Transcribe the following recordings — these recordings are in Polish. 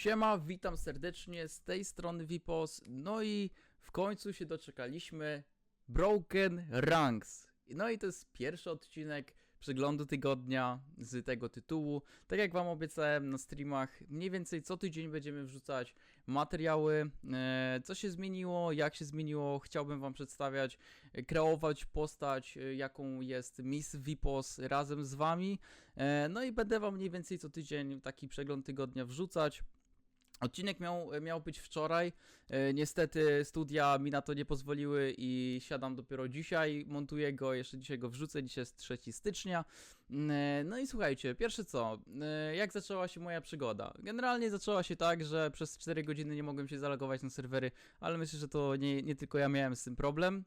Siema, witam serdecznie z tej strony Vipos. No i w końcu się doczekaliśmy Broken Ranks. No i to jest pierwszy odcinek przeglądu tygodnia z tego tytułu. Tak jak wam obiecałem na streamach, mniej więcej co tydzień będziemy wrzucać materiały, e, co się zmieniło, jak się zmieniło, chciałbym wam przedstawiać, e, kreować postać, e, jaką jest Miss Vipos razem z wami. No i będę wam mniej więcej co tydzień taki przegląd tygodnia wrzucać. Odcinek miał, miał być wczoraj. E, niestety studia mi na to nie pozwoliły i siadam dopiero dzisiaj. Montuję go, jeszcze dzisiaj go wrzucę. Dzisiaj jest 3 stycznia. E, no i słuchajcie, pierwsze co, e, jak zaczęła się moja przygoda? Generalnie zaczęła się tak, że przez 4 godziny nie mogłem się zalogować na serwery, ale myślę, że to nie, nie tylko ja miałem z tym problem.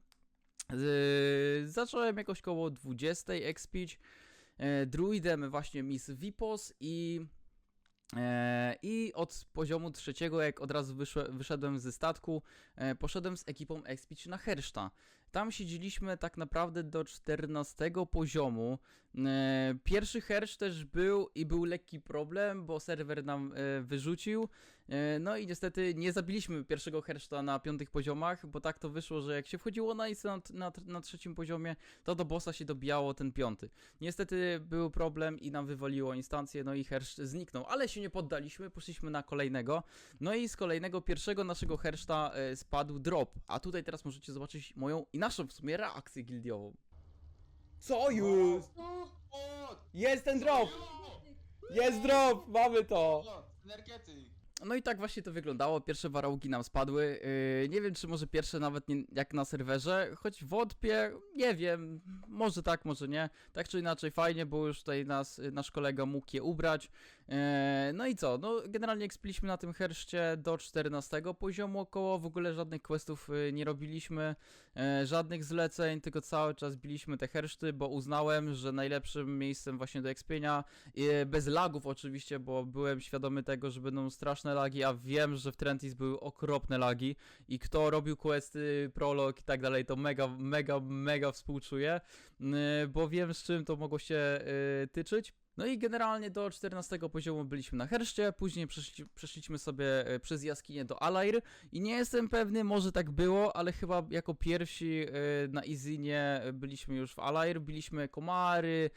Zacząłem jakoś koło 20 expić druidem właśnie Miss Vipos i i od poziomu trzeciego, jak od razu wyszedłem ze statku, e, poszedłem z ekipą expić na Herszta. Tam siedzieliśmy tak naprawdę do 14 poziomu. E, pierwszy hersz też był i był lekki problem, bo serwer nam e, wyrzucił. E, no i niestety nie zabiliśmy pierwszego herszta na piątych poziomach, bo tak to wyszło, że jak się wchodziło na, na, na, na trzecim poziomie, to do bossa się dobijało ten piąty. Niestety był problem i nam wywaliło instancję, no i hersz zniknął, ale się nie poddaliśmy, poszliśmy na kolejnego. No i z kolejnego pierwszego naszego herszta spadł drop, a tutaj teraz możecie zobaczyć moją i naszą w sumie reakcję gildiową. Co już? O! Jest ten drop! Jest drop! Mamy to! O! Energetyk! No i tak właśnie to wyglądało. Pierwsze warałki nam spadły. Yy, nie wiem, czy może pierwsze nawet nie, jak na serwerze, choć wątpię, nie wiem, może tak, może nie. Tak czy inaczej fajnie, bo już tutaj nas, nasz kolega mógł je ubrać. Yy, no i co? No generalnie ekspiliśmy na tym herszcie do 14 poziomu około, w ogóle żadnych questów yy, nie robiliśmy, yy, żadnych zleceń, tylko cały czas biliśmy te herszty, bo uznałem, że najlepszym miejscem właśnie do ekspienia bez lagów oczywiście, bo byłem świadomy tego, że będą straszne lagi, a wiem, że w Trentis były okropne lagi i kto robił questy, prolog i tak dalej, to mega, mega, mega współczuję, yy, bo wiem z czym to mogło się yy, tyczyć. No i generalnie do 14 poziomu byliśmy na Herszcie, później przeszli, przeszliśmy sobie e, przez jaskinię do Alair i nie jestem pewny, może tak było, ale chyba jako pierwsi e, na Izinie byliśmy już w Alair, biliśmy komary,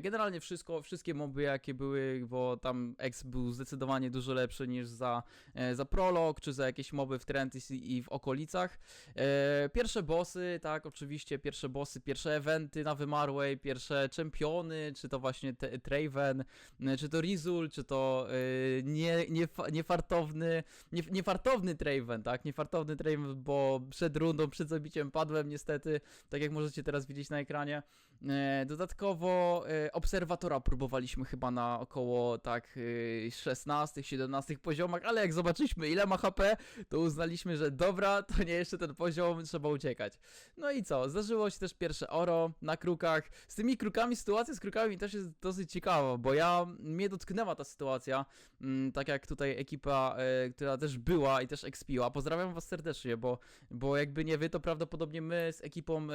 generalnie wszystko, wszystkie moby jakie były, bo tam X był zdecydowanie dużo lepszy niż za, e, za prolog, czy za jakieś moby w Trentis i w okolicach. E, Pierwsze bossy, tak, oczywiście, pierwsze bossy, pierwsze eventy na Wymarłej, pierwsze czempiony, czy to właśnie Traven, e, czy to Rizul, czy to e, nie, nie, niefartowny, nie, niefartowny Traven, tak, niefartowny Traven, bo przed rundą, przed zabiciem padłem niestety, tak jak możecie teraz widzieć na ekranie. E, Dodatkowo e, obserwatora próbowaliśmy chyba na około tak e, 16-17 poziomach, ale jak zobaczyliśmy ile ma HP, to uznaliśmy, że dobra, to nie jeszcze ten poziom, trzeba uciekać. No i co, zdarzyło się też pierwsze oro na krukach. Z tymi krukami, sytuacja z krukami też jest dosyć ciekawa, bo ja, mnie dotknęła ta sytuacja, mm, tak jak tutaj ekipa, e, która też była i też expiła. Pozdrawiam was serdecznie, bo, bo jakby nie wy, to prawdopodobnie my z ekipą e,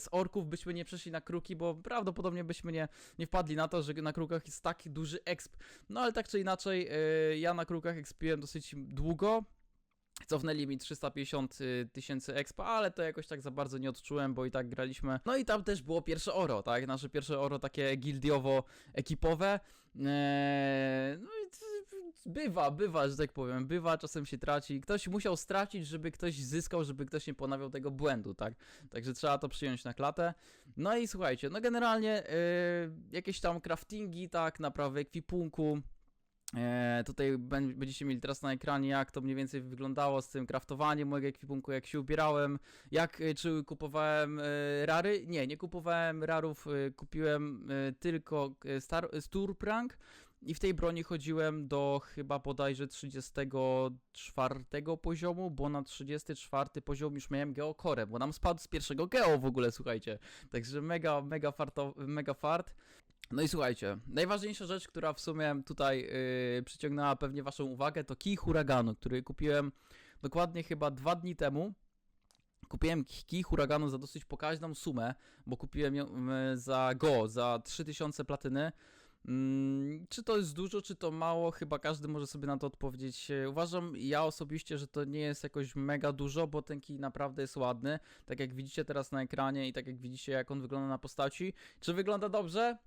z orków byśmy nie przeszli na kruki, bo prawdopodobnie byśmy nie, nie wpadli na to, że na krukach jest taki duży exp. No ale tak czy inaczej, e, ja na krukach expiłem dosyć długo, Cofnęli mi 350 y, tysięcy expa, ale to jakoś tak za bardzo nie odczułem, bo i tak graliśmy. No i tam też było pierwsze oro, tak? Nasze pierwsze oro takie gildiowo-ekipowe. Eee, no bywa, bywa, że tak powiem, bywa, czasem się traci. Ktoś musiał stracić, żeby ktoś zyskał, żeby ktoś nie ponawiał tego błędu, tak? Także trzeba to przyjąć na klatę. No i słuchajcie, no generalnie y, jakieś tam craftingi, tak, naprawy ekwipunku. E, tutaj bę- będziecie mieli teraz na ekranie, jak to mniej więcej wyglądało z tym kraftowaniem mojego ekwipunku, jak się ubierałem, jak, e, czy kupowałem e, rary. Nie, nie kupowałem rarów, e, kupiłem tylko star, Sturprank i w tej broni chodziłem do chyba bodajże 34 poziomu, bo na 34 poziom już miałem geokorę, bo nam spadł z pierwszego geo w ogóle, słuchajcie. Także mega, mega, farto, mega fart. No i słuchajcie, najważniejsza rzecz, która w sumie tutaj yy, przyciągnęła pewnie waszą uwagę, to kij huraganu, który kupiłem dokładnie chyba dwa dni temu. Kupiłem kij huraganu za dosyć pokaźną sumę, bo kupiłem ją y, za go, za 3000 platyny. Mm, czy to jest dużo, czy to mało? Chyba każdy może sobie na to odpowiedzieć. E, Uważam ja osobiście, że to nie jest jakoś mega dużo, bo ten kij naprawdę jest ładny. Tak jak widzicie teraz na ekranie i tak jak widzicie jak on wygląda na postaci. Czy wygląda dobrze?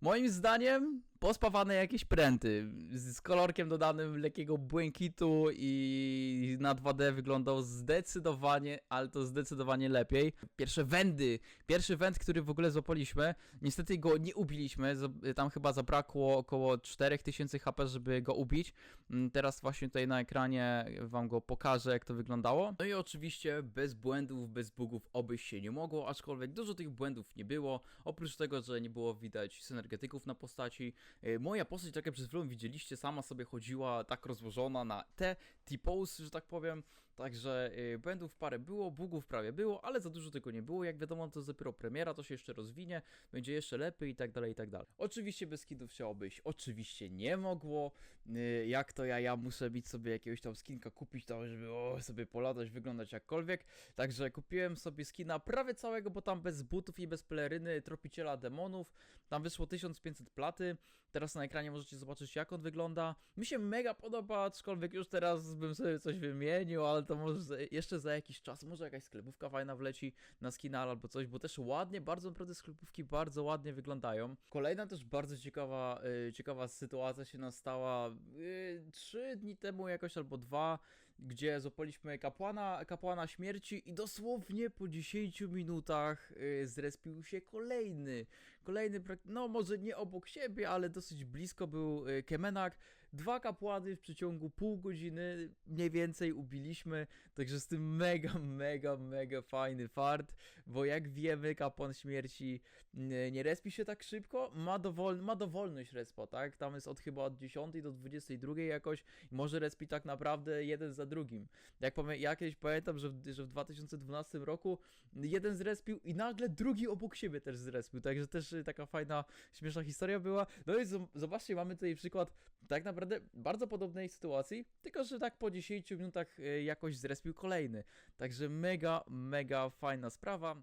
Moim zdaniem pospawane jakieś pręty z kolorkiem dodanym lekkiego błękitu i na 2D wyglądał zdecydowanie, ale to zdecydowanie lepiej. Pierwsze wędy, pierwszy węd, który w ogóle złapaliśmy, niestety go nie ubiliśmy, tam chyba zabrakło około 4000 HP, żeby go ubić. Mm, Teraz właśnie tutaj na ekranie wam go pokażę, jak to wyglądało. No i oczywiście bez błędów, bez bugów obyś się nie mogło, aczkolwiek dużo tych błędów nie było. Oprócz tego, że nie było widać synergetyków na postaci, Moja postać, tak jak przed chwilą widzieliście, sama sobie chodziła tak rozłożona na te T-pose, że tak powiem. Także y, błędów parę było, bugów prawie było, ale za dużo tego nie było. Jak wiadomo, to jest dopiero premiera, to się jeszcze rozwinie, będzie jeszcze lepiej i tak dalej, i tak dalej. Oczywiście bez skidów się obejść, oczywiście nie mogło. Y, jak to ja, ja muszę mieć sobie jakiegoś tam skinka kupić, tam, żeby o, sobie polatać, wyglądać jakkolwiek. Także kupiłem sobie skina prawie całego, bo tam bez butów i bez peleryny tropiciela demonów. Tam wyszło 1500 platy. Teraz na ekranie możecie zobaczyć, jak on wygląda. Mi się mega podoba, aczkolwiek już teraz bym sobie coś wymienił, ale to może jeszcze za jakiś czas, może jakaś sklepówka fajna wleci na skina albo coś, bo też ładnie, bardzo naprawdę sklepówki bardzo ładnie wyglądają. Kolejna też bardzo ciekawa, y, ciekawa sytuacja się nastała y, trzy dni temu jakoś albo dwa, gdzie złapaliśmy kapłana, kapłana śmierci i dosłownie po 10 minutach y, zrespił się kolejny Kolejny, no może nie obok siebie, ale dosyć blisko był y, Kemenak. Dwa kapłany w przeciągu pół godziny mniej więcej ubiliśmy, także z tym mega, mega, mega fajny fart, bo jak wiemy kapłan śmierci nie, nie respi się tak szybko, ma, dowol, ma dowolność respa, tak? Tam jest od chyba od 10 do 22 jakoś może respi tak naprawdę jeden za drugim. Jak, pamię- ja kiedyś pamiętam, że w, że w 2012 roku jeden zrespił i nagle drugi obok siebie też zrespił, także też y, taka fajna, śmieszna historia była. No i zo- zobaczcie, mamy tutaj przykład tak naprawdę bardzo podobnej sytuacji, tylko że tak po 10 minutach y, jakoś zrespił kolejny. Także mega, mega fajna sprawa.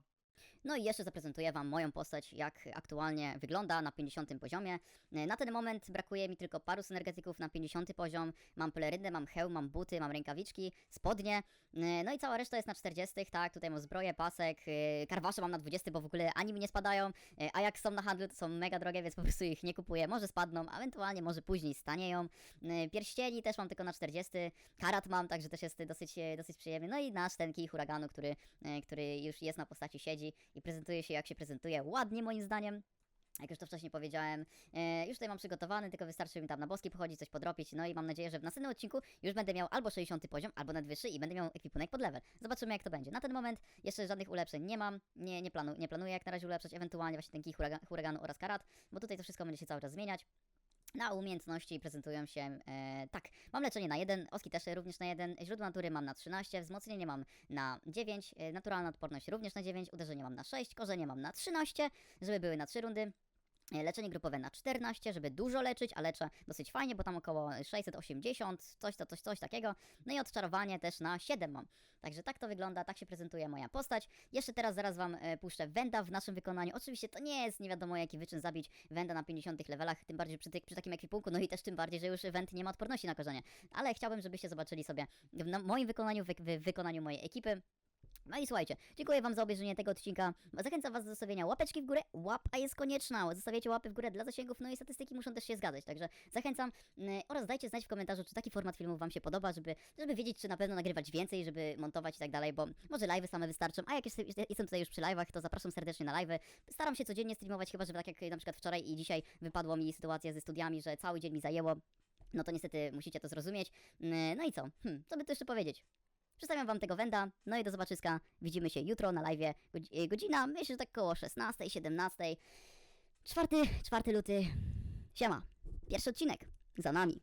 No i jeszcze zaprezentuję Wam moją postać, jak aktualnie wygląda na 50 poziomie. E, Na ten moment brakuje mi tylko paru synergetyków na 50 poziom. Mam pelerynę, mam hełm, mam buty, mam rękawiczki, spodnie. E, No i cała reszta jest na 40, tak? Tutaj mam zbroję, pasek, e, karwasze mam na 20, bo w ogóle ani mi nie spadają. A jak są na handlu, to są mega drogie, więc po prostu ich nie kupuję. Może spadną, ewentualnie może później stanieją. Pierścieni też mam tylko na 40. Karat mam, także też jest dosyć, dosyć przyjemny. No i nasz ten kij huraganu, który, który już jest na postaci siedzi i prezentuje się jak się prezentuje. Ładnie moim zdaniem. Jak już to wcześniej powiedziałem, e, już tutaj mam przygotowany, tylko wystarczy mi tam na boski pochodzić, coś podrobić, no i mam nadzieję, że w następnym odcinku już będę miał albo 60 poziom, albo nawet wyższy i będę miał ekwipunek pod level. Zobaczymy jak to będzie. Na ten moment jeszcze żadnych ulepszeń nie mam, nie, nie, planu, nie planuję jak na razie ulepszać, ewentualnie właśnie ten kij huraga, huraganu oraz karat, bo tutaj to wszystko będzie się cały czas zmieniać. Na umiejętności prezentują się e, tak. Mam leczenie na 1, oski też również na 1, źródło natury mam na 13, wzmocnienie mam na 9, e, naturalna odporność również na 9, uderzenie mam na 6, korzenie mam na 13, żeby były na 3 rundy. E, Leczenie grupowe na 14, żeby dużo leczyć, a leczę dosyć fajnie, bo tam około 680, coś to, coś, coś takiego. No i odczarowanie też na 7 mam. Także tak to wygląda, tak się prezentuje moja postać. Jeszcze teraz zaraz wam e, puszczę Wenda w naszym wykonaniu. Oczywiście to nie jest nie wiadomo jaki wyczyn zabić Wenda na 50 levelach, tym bardziej przy, ty, przy takim ekwipunku, no i też tym bardziej, że już Wend nie ma odporności na korzenie. Ale chciałbym, żebyście zobaczyli sobie w moim wykonaniu, w, w wykonaniu mojej ekipy. No i słuchajcie, dziękuję Wam za obejrzenie tego odcinka. Zachęcam Was do zostawienia łapeczki w górę. Łapa jest konieczna. Zostawiacie łapy w górę dla zasięgów, no i statystyki muszą też się zgadzać. Także zachęcam mm, oraz dajcie znać w komentarzu, czy taki format filmów Wam się podoba, żeby, żeby wiedzieć, czy na pewno nagrywać więcej, żeby montować i tak dalej, bo może live'y same wystarczą. A jak jest, jestem tutaj już przy live'ach, to zapraszam serdecznie na live'y. Staram się codziennie streamować, chyba że tak jak na przykład wczoraj i dzisiaj wypadło mi sytuacja ze studiami, że cały dzień mi zajęło. No to niestety musicie to zrozumieć. Mm, No i co? Hm, co by tu jeszcze powiedzieć? Przedstawiam wam tego Wenda, no i do zobaczyska. Widzimy się jutro na live. Godzi- godzina, myślę, że tak koło 16, 17. 4, 4 luty. Siema. Pierwszy odcinek za nami.